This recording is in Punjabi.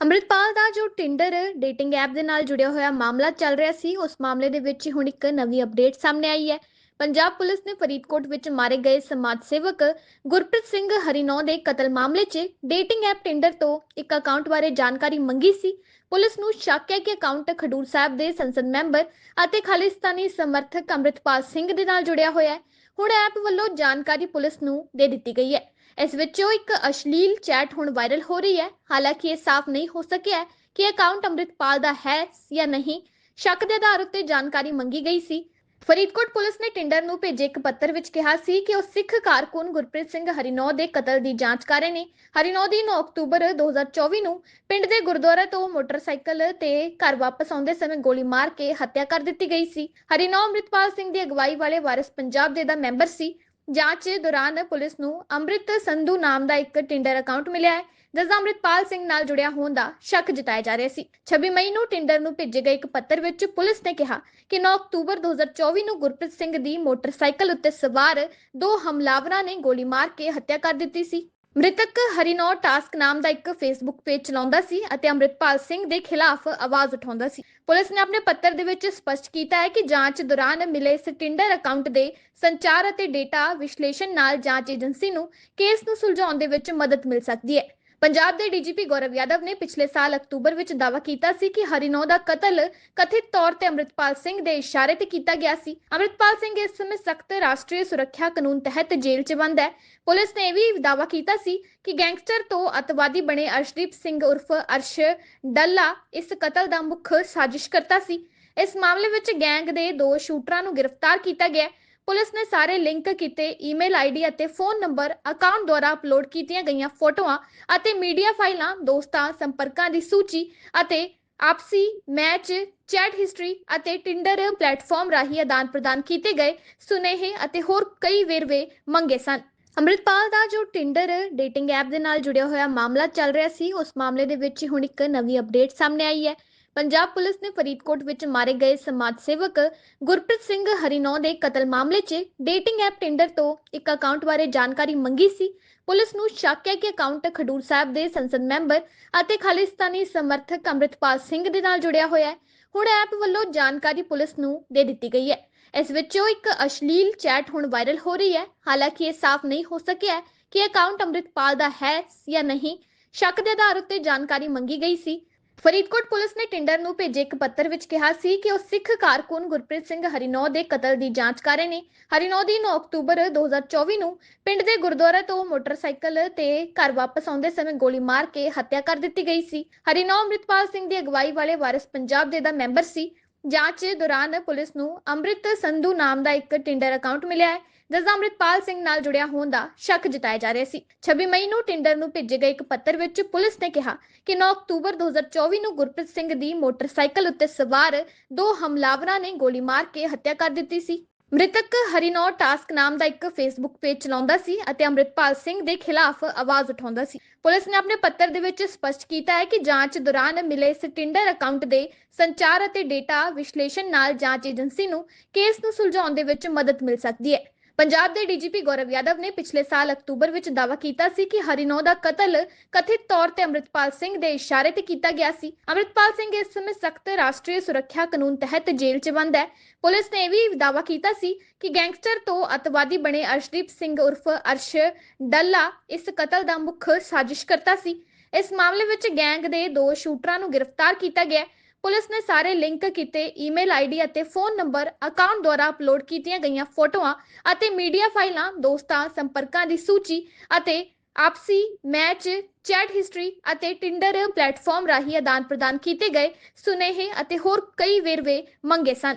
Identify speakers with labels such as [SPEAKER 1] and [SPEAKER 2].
[SPEAKER 1] ਅੰਮ੍ਰਿਤਪਾਲ ਦਾ ਜੋ ਟਿੰਡਰ ਡੇਟਿੰਗ ਐਪ ਦੇ ਨਾਲ ਜੁੜਿਆ ਹੋਇਆ ਮਾਮਲਾ ਚੱਲ ਰਿਹਾ ਸੀ, ਉਸ ਮਾਮਲੇ ਦੇ ਵਿੱਚ ਹੁਣ ਇੱਕ ਨਵੀਂ ਅਪਡੇਟ ਸਾਹਮਣੇ ਆਈ ਹੈ। ਪੰਜਾਬ ਪੁਲਿਸ ਨੇ ਫਰੀਦਕੋਟ ਵਿੱਚ ਮਾਰੇ ਗਏ ਸਮਾਜ ਸੇਵਕ ਗੁਰਪ੍ਰੀਤ ਸਿੰਘ ਹਰੀਨੌ ਦੇ ਕਤਲ ਮਾਮਲੇ 'ਚ ਡੇਟਿੰਗ ਐਪ ਟਿੰਡਰ ਤੋਂ ਇੱਕ ਅਕਾਊਂਟ ਬਾਰੇ ਜਾਣਕਾਰੀ ਮੰਗੀ ਸੀ। ਪੁਲਿਸ ਨੂੰ ਸ਼ੱਕ ਹੈ ਕਿ ਅਕਾਊਂਟ ਖਡੂਰ ਸਾਹਿਬ ਦੇ ਸੰਸਦ ਮੈਂਬਰ ਅਤੇ ਖਾਲਿਸਤਾਨੀ ਸਮਰਥਕ ਅੰਮ੍ਰਿਤਪਾਲ ਸਿੰਘ ਦੇ ਨਾਲ ਜੁੜਿਆ ਹੋਇਆ ਹੈ। ਹੁਣ ਐਪ ਵੱਲੋਂ ਜਾਣਕਾਰੀ ਪੁਲਿਸ ਨੂੰ ਦੇ ਦਿੱਤੀ ਗਈ ਹੈ। ਇਸ ਵਿੱਚੋਂ ਇੱਕ ਅਸ਼ਲੀਲ ਚੈਟ ਹੁਣ ਵਾਇਰਲ ਹੋ ਰਹੀ ਹੈ। ਹਾਲਾਂਕਿ ਇਹ ਸਾਫ਼ ਨਹੀਂ ਹੋ ਸਕਿਆ ਕਿ ਅਕਾਊਂਟ ਅੰਮ੍ਰਿਤਪਾਲ ਦਾ ਹੈ ਜਾਂ ਨਹੀਂ। ਸ਼ੱਕ ਦੇ ਆਧਾਰ ਉੱਤੇ ਜਾਣਕਾਰੀ ਮੰਗੀ ਗਈ ਸੀ। ਫਰੀਦਕੋਟ ਪੁਲਿਸ ਨੇ ਟਿੰਡਰ ਨੂੰ ਭੇਜੇ ਇੱਕ ਪੱਤਰ ਵਿੱਚ ਕਿਹਾ ਸੀ ਕਿ ਉਹ ਸਿੱਖ ਕਾਰਕੁਨ ਗੁਰਪ੍ਰੀਤ ਸਿੰਘ ਹਰੀਨੌ ਦੇ ਕਤਲ ਦੀ ਜਾਂਚ ਕਰ ਰਹੇ ਨੇ। ਹਰੀਨੌ ਦੀ 9 ਅਕਤੂਬਰ 2024 ਨੂੰ ਪਿੰਡ ਦੇ ਗੁਰਦੁਆਰਾ ਤੋਂ ਮੋਟਰਸਾਈਕਲ ਤੇ ਘਰ ਵਾਪਸ ਆਉਂਦੇ ਸਮੇਂ ਗੋਲੀ ਮਾਰ ਕੇ ਹੱਤਿਆ ਕਰ ਦਿੱਤੀ ਗਈ ਸੀ। ਹਰੀਨੌ ਅੰਮ੍ਰਿਤਪਾਲ ਸਿੰਘ ਦੀ ਅਗਵਾਈ ਵਾਲੇ ਵਾਰਿਸ ਪੰਜਾਬ ਦੇ ਦਾ ਮੈਂਬਰ ਸੀ। ਜਾਂਚ ਦੌਰਾਨ ਪੁਲਿਸ ਨੂੰ ਅੰਮ੍ਰਿਤ ਸੰਧੂ ਨਾਮ ਦਾ ਇੱਕ ਟਿੰਡਰ ਅਕਾਊਂਟ ਮਿਲਿਆ ਹੈ। ਜਿਸ ਦਾ ਅੰਮ੍ਰਿਤਪਾਲ ਸਿੰਘ ਨਾਲ ਜੁੜਿਆ ਹੋਣ ਦਾ ਸ਼ੱਕ ਜਤਾਇਆ ਜਾ ਰਿਹਾ ਸੀ। 26 ਮਈ ਨੂੰ ਟਿੰਡਰ ਨੂੰ ਭੇਜੇ ਗਏ ਇੱਕ ਪੱਤਰ ਵਿੱਚ ਪੁਲਿਸ ਨੇ ਕਿਹਾ ਕਿ 9 ਅਕਤੂਬਰ 2024 ਨੂੰ ਗੁਰਪ੍ਰੀਤ ਸਿੰਘ ਦੀ ਮੋਟਰਸਾਈਕਲ ਉੱਤੇ ਸਵਾਰ ਦੋ ਹਮਲਾਵਰਾਂ ਨੇ ਗੋਲੀ ਮਾਰ ਕੇ ਹੱਤਿਆ ਕਰ ਦਿੱਤੀ ਸੀ। ਮ੍ਰਿਤਕ ਹਰੀਨੌ ਟਾਸਕ ਨਾਮ ਦਾ ਇੱਕ ਫੇਸਬੁੱਕ ਪੇਜ ਚਲਾਉਂਦਾ ਸੀ ਅਤੇ ਅੰਮ੍ਰਿਤਪਾਲ ਸਿੰਘ ਦੇ ਖਿਲਾਫ ਆਵਾਜ਼ ਉਠਾਉਂਦਾ ਸੀ। ਪੁਲਿਸ ਨੇ ਆਪਣੇ ਪੱਤਰ ਦੇ ਵਿੱਚ ਸਪਸ਼ਟ ਕੀਤਾ ਹੈ ਕਿ ਜਾਂਚ ਦੌਰਾਨ ਮਿਲੇ ਇਸ ਟਿੰਡਰ ਅਕਾਊਂਟ ਦੇ ਸੰਚਾਰ ਅਤੇ ਡੇਟਾ ਵਿਸ਼ਲੇਸ਼ਣ ਨਾਲ ਜਾਂਚ ਏਜੰਸੀ ਨੂੰ ਕੇਸ ਨੂੰ ਸੁਲਝਾਉਣ ਦੇ ਵਿੱਚ ਮਦਦ ਮਿਲ ਸਕਦੀ ਹੈ। ਪੰਜਾਬ ਦੇ ਡੀਜੀਪੀ ਗੌਰਵ ਯਾਦਵ ਨੇ ਪਿਛਲੇ ਸਾਲ ਅਕਤੂਬਰ ਵਿੱਚ ਦਾਅਵਾ ਕੀਤਾ ਸੀ ਕਿ ਹਰੀਨੌ ਦਾ ਕਤਲ ਕਥਿਤ ਤੌਰ ਤੇ ਅੰਮ੍ਰਿਤਪਾਲ ਸਿੰਘ ਦੇ ਇਸ਼ਾਰੇ ਤੇ ਕੀਤਾ ਗਿਆ ਸੀ। ਅੰਮ੍ਰਿਤਪਾਲ ਸਿੰਘ ਇਸ ਸਮੇਂ ਸਖਤ ਰਾਸ਼ਟਰੀ ਸੁਰੱਖਿਆ ਕਾਨੂੰਨ ਤਹਿਤ ਜੇਲ੍ਹ 'ਚ ਬੰਦ ਹੈ। ਪੁਲਿਸ ਨੇ ਇਹ ਵੀ ਦਾਅਵਾ ਕੀਤਾ ਸੀ ਕਿ ਗੈਂਗਸਟਰ ਤੋਂ ਅਤਵਾਦੀ ਬਣੇ ਅਰਸ਼ਦੀਪ ਸਿੰਘ ਉਰਫ ਅਰਸ਼ ਡੱਲਾ ਇਸ ਕਤਲ ਦਾ ਮੁੱਖ ਸਾਜ਼ਿਸ਼ਕਰਤਾ ਸੀ। ਇਸ ਮਾਮਲੇ ਵਿੱਚ ਗੈਂਗ ਦੇ ਦੋ ਸ਼ੂਟਰਾਂ ਨੂੰ ਗ੍ਰਿਫਤਾਰ ਕੀਤਾ ਗਿਆ ਪੁਲਿਸ ਨੇ ਸਾਰੇ ਲਿੰਕ ਕੀਤੇ ਈਮੇਲ ਆਈਡੀ ਅਤੇ ਫੋਨ ਨੰਬਰ ਅਕਾਊਂਟ ਦੁਆਰਾ ਅਪਲੋਡ ਕੀਤੀਆਂ ਗਈਆਂ ਫੋਟੋਆਂ ਅਤੇ ਮੀਡੀਆ ਫਾਈਲਾਂ, ਦੋਸਤਾਂ, ਸੰਪਰਕਾਂ ਦੀ ਸੂਚੀ ਅਤੇ ਆਪਸੀ ਮੈਚ ਚੈਟ ਹਿਸਟਰੀ ਅਤੇ ਟਿੰਡਰ ਪਲੇਟਫਾਰਮ ਰਾਹੀਂ ਆਦਾਨ ਪ੍ਰਦਾਨ ਕੀਤੇ ਗਏ ਸੁਨੇਹੇ ਅਤੇ ਹੋਰ ਕਈ ਵੇਰਵੇ ਮੰਗੇ ਸਨ। ਅੰਮ੍ਰਿਤਪਾਲ ਦਾ ਜੋ ਟਿੰਡਰ ਡੇਟਿੰਗ ਐਪ ਦੇ ਨਾਲ ਜੁੜਿਆ ਹੋਇਆ ਮਾਮਲਾ ਚੱਲ ਰਿਹਾ ਸੀ, ਉਸ ਮਾਮਲੇ ਦੇ ਵਿੱਚ ਹੁਣ ਇੱਕ ਨਵੀਂ ਅਪਡੇਟ ਸਾਹਮਣੇ ਆਈ ਹੈ। ਪੰਜਾਬ ਪੁਲਿਸ ਨੇ ਫਰੀਦਕੋਟ ਵਿੱਚ ਮਾਰੇ ਗਏ ਸਮਾਜ ਸੇਵਕ ਗੁਰਪ੍ਰੀਤ ਸਿੰਘ ਹਰੀਨੌ ਦੇ ਕਤਲ ਮਾਮਲੇ 'ਚ ਡੇਟਿੰਗ ਐਪ ਟਿੰਡਰ ਤੋਂ ਇੱਕ ਅਕਾਊਂਟ ਬਾਰੇ ਜਾਣਕਾਰੀ ਮੰਗੀ ਸੀ। ਪੁਲਿਸ ਨੂੰ ਸ਼ੱਕ ਹੈ ਕਿ ਅਕਾਊਂਟ ਖਡੂਰ ਸਾਹਿਬ ਦੇ ਸੰਸਦ ਮੈਂਬਰ ਅਤੇ ਖਾਲਿਸਤਾਨੀ ਸਮਰਥਕ ਅੰਮ੍ਰਿਤਪਾਲ ਸਿੰਘ ਦੇ ਨਾਲ ਜੁੜਿਆ ਹੋਇਆ ਹੈ। ਹੁਣ ਐਪ ਵੱਲੋਂ ਜਾਣਕਾਰੀ ਪੁਲਿਸ ਨੂੰ ਦੇ ਦਿੱਤੀ ਗਈ ਹੈ। ਇਸ ਵਿੱਚੋਂ ਇੱਕ ਅਸ਼ਲੀਲ ਚੈਟ ਹੁਣ ਵਾਇਰਲ ਹੋ ਰਹੀ ਹੈ। ਹਾਲਾਂਕਿ ਇਹ ਸਾਫ਼ ਨਹੀਂ ਹੋ ਸਕਿਆ ਕਿ ਅਕਾਊਂਟ ਅੰਮ੍ਰਿਤਪਾਲ ਦਾ ਹੈ ਜਾਂ ਨਹੀਂ। ਸ਼ੱਕ ਦੇ ਆਧਾਰ ਉੱਤੇ ਜਾਣਕਾਰੀ ਮੰਗੀ ਗਈ ਸੀ। ਫਰੀਦਕੋਟ ਪੁਲਿਸ ਨੇ ਟਿੰਡਰ ਨੂੰ ਭੇਜੇ ਇੱਕ ਪੱਤਰ ਵਿੱਚ ਕਿਹਾ ਸੀ ਕਿ ਉਹ ਸਿੱਖ ਕਾਰਕੁਨ ਗੁਰਪ੍ਰੀਤ ਸਿੰਘ ਹਰੀਨੌ ਦੇ ਕਤਲ ਦੀ ਜਾਂਚ ਕਰ ਰਹੇ ਨੇ। ਹਰੀਨੌ ਦੀ 9 ਅਕਤੂਬਰ 2024 ਨੂੰ ਪਿੰਡ ਦੇ ਗੁਰਦੁਆਰਾ ਤੋਂ ਮੋਟਰਸਾਈਕਲ ਤੇ ਘਰ ਵਾਪਸ ਆਉਂਦੇ ਸਮੇਂ ਗੋਲੀ ਮਾਰ ਕੇ ਹੱਤਿਆ ਕਰ ਦਿੱਤੀ ਗਈ ਸੀ। ਹਰੀਨੌ ਅੰਮ੍ਰਿਤਪਾਲ ਸਿੰਘ ਦੀ ਅਗਵਾਈ ਵਾਲੇ ਵਾਰਿਸ ਪੰਜਾਬ ਦੇ ਦਾ ਮੈਂਬਰ ਸੀ। ਜਾਂਚ ਦੌਰਾਨ ਪੁਲਿਸ ਨੂੰ ਅੰਮ੍ਰਿਤ ਸੰਧੂ ਨਾਮ ਦਾ ਇੱਕ ਟਿੰਡਰ ਅਕਾਊਂਟ ਮਿਲਿਆ ਹੈ। ਜਿਸ ਦਾ ਅੰਮ੍ਰਿਤਪਾਲ ਸਿੰਘ ਨਾਲ ਜੁੜਿਆ ਹੋਣ ਦਾ ਸ਼ੱਕ ਜਤਾਇਆ ਜਾ ਰਿਹਾ ਸੀ। 26 ਮਈ ਨੂੰ ਟਿੰਡਰ ਨੂੰ ਭੇਜੇ ਗਏ ਇੱਕ ਪੱਤਰ ਵਿੱਚ ਪੁਲਿਸ ਨੇ ਕਿਹਾ ਕਿ 9 ਅਕਤੂਬਰ 2024 ਨੂੰ ਗੁਰਪ੍ਰੀਤ ਸਿੰਘ ਦੀ ਮੋਟਰਸਾਈਕਲ ਉੱਤੇ ਸਵਾਰ ਦੋ ਹਮਲਾਵਰਾਂ ਨੇ ਗੋਲੀ ਮਾਰ ਕੇ ਹੱਤਿਆ ਕਰ ਦਿੱਤੀ ਸੀ। ਮ੍ਰਿਤਕ ਹਰੀਨੌਰ ਟਾਸਕ ਨਾਮ ਦਾ ਇੱਕ ਫੇਸਬੁੱਕ ਪੇਜ ਚਲਾਉਂਦਾ ਸੀ ਅਤੇ ਅੰਮ੍ਰਿਤਪਾਲ ਸਿੰਘ ਦੇ ਖਿਲਾਫ ਆਵਾਜ਼ ਉਠਾਉਂਦਾ ਸੀ। ਪੁਲਿਸ ਨੇ ਆਪਣੇ ਪੱਤਰ ਦੇ ਵਿੱਚ ਸਪਸ਼ਟ ਕੀਤਾ ਹੈ ਕਿ ਜਾਂਚ ਦੌਰਾਨ ਮਿਲੇ ਇਸ ਟਿੰਡਰ ਅਕਾਊਂਟ ਦੇ ਸੰਚਾਰ ਅਤੇ ਡੇਟਾ ਵਿਸ਼ਲੇਸ਼ਣ ਨਾਲ ਜਾਂਚ ਏਜੰਸੀ ਨੂੰ ਕੇਸ ਨੂੰ ਸੁਲਝਾਉਣ ਦੇ ਵਿੱਚ ਮਦਦ ਮਿਲ ਸਕਦੀ ਹੈ। ਪੰਜਾਬ ਦੇ ਡੀਜੀਪੀ ਗੌਰਵ ਯਾਦਵ ਨੇ ਪਿਛਲੇ ਸਾਲ ਅਕਤੂਬਰ ਵਿੱਚ ਦਾਅਵਾ ਕੀਤਾ ਸੀ ਕਿ ਹਰੀਨੋ ਦਾ ਕਤਲ ਕਥਿਤ ਤੌਰ ਤੇ ਅੰਮ੍ਰਿਤਪਾਲ ਸਿੰਘ ਦੇ ਇਸ਼ਾਰੇ ਤੇ ਕੀਤਾ ਗਿਆ ਸੀ। ਅੰਮ੍ਰਿਤਪਾਲ ਸਿੰਘ ਇਸ ਸਮੇਂ ਸਖਤ ਰਾਸ਼ਟਰੀ ਸੁਰੱਖਿਆ ਕਾਨੂੰਨ ਤਹਿਤ ਜੇਲ੍ਹ 'ਚ ਬੰਦ ਹੈ। ਪੁਲਿਸ ਨੇ ਇਹ ਵੀ ਦਾਅਵਾ ਕੀਤਾ ਸੀ ਕਿ ਗੈਂਗਸਟਰ ਤੋਂ ਅਤਵਾਦੀ ਬਣੇ ਅਰਸ਼ਦੀਪ ਸਿੰਘ ਉਰਫ ਅਰਸ਼ ਡੱਲਾ ਇਸ ਕਤਲ ਦਾ ਮੁੱਖ ਸਾਜ਼ਿਸ਼ਕਰਤਾ ਸੀ। ਇਸ ਮਾਮਲੇ ਵਿੱਚ ਗੈਂਗ ਦੇ ਦੋ ਸ਼ੂਟਰਾਂ ਨੂੰ ਗ੍ਰਿਫਤਾਰ ਕੀਤਾ ਗਿਆ ਹੈ। ਪੁਲਿਸ ਨੇ ਸਾਰੇ ਲਿੰਕ ਕੀਤੇ, ਈਮੇਲ ਆਈਡੀ ਅਤੇ ਫੋਨ ਨੰਬਰ, ਅਕਾਊਂਟ ਦੁਆਰਾ ਅਪਲੋਡ ਕੀਤੀਆਂ ਗਈਆਂ ਫੋਟੋਆਂ ਅਤੇ ਮੀਡੀਆ ਫਾਈਲਾਂ, ਦੋਸਤਾਂ, ਸੰਪਰਕਾਂ ਦੀ ਸੂਚੀ ਅਤੇ ਆਪਸੀ ਮੈਚ, ਚੈਟ ਹਿਸਟਰੀ ਅਤੇ ਟਿੰਡਰ ਪਲੇਟਫਾਰਮ ਰਾਹੀਂ ਆਦਾਨ ਪ੍ਰਦਾਨ ਕੀਤੇ ਗਏ ਸੁਨੇਹੇ ਅਤੇ ਹੋਰ ਕਈ ਵੇਰਵੇ ਮੰਗੇ ਸਨ।